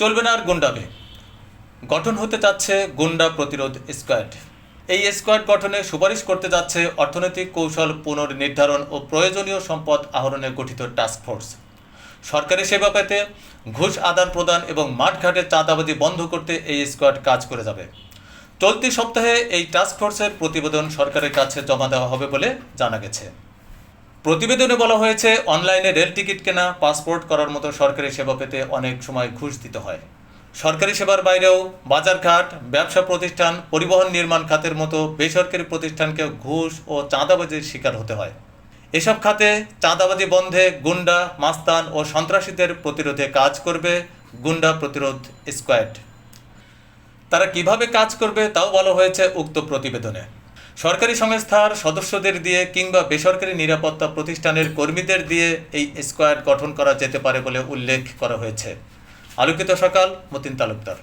চলবে না আর গুন্ডাবে গঠন হতে যাচ্ছে গুন্ডা প্রতিরোধ স্কোয়াড। এই স্কোয়াড গঠনে সুপারিশ করতে যাচ্ছে অর্থনৈতিক কৌশল পুনর্নির্ধারণ ও প্রয়োজনীয় সম্পদ আহরণে গঠিত টাস্ক ফোর্স সরকারি সেবা পেতে ঘুষ আদান প্রদান এবং মাঠঘাটের চাঁদাবাজি বন্ধ করতে এই স্কোয়াড কাজ করে যাবে। চলতি সপ্তাহে এই টাস্ক ফোর্সের প্রতিবেদন সরকারের কাছে জমা দেওয়া হবে বলে জানা গেছে। প্রতিবেদনে বলা হয়েছে, অনলাইনে রেল টিকিট কেনা, পাসপোর্ট করার মতো সরকারি সেবা পেতে অনেক সময় ঘুষ দিতে হয়। সরকারি সেবার বাইরেও বাজারঘাট, ব্যবসা প্রতিষ্ঠান, পরিবহন নির্মাণ খাতের মতো বেসরকারি প্রতিষ্ঠানকে ঘুষ ও চাঁদাবাজির শিকার হতে হয়। এসব খাতে চাঁদাবাজি বন্ধে গুন্ডা, মাস্তান ও সন্ত্রাসীদের প্রতিরোধে কাজ করবে গুন্ডা প্রতিরোধ স্কোয়াড। তারা কীভাবে কাজ করবে তাও বলা হয়েছে উক্ত প্রতিবেদনে। সরকারি সংস্থার সদস্যদের দিয়ে কিংবা বেসরকারি নিরাপত্তা প্রতিষ্ঠানের কর্মীদের দিয়ে এই স্কোয়াড গঠন করা যেতে পারে বলে উল্লেখ করা হয়েছে। আলোকিত সকাল, মতিন তালুকদার।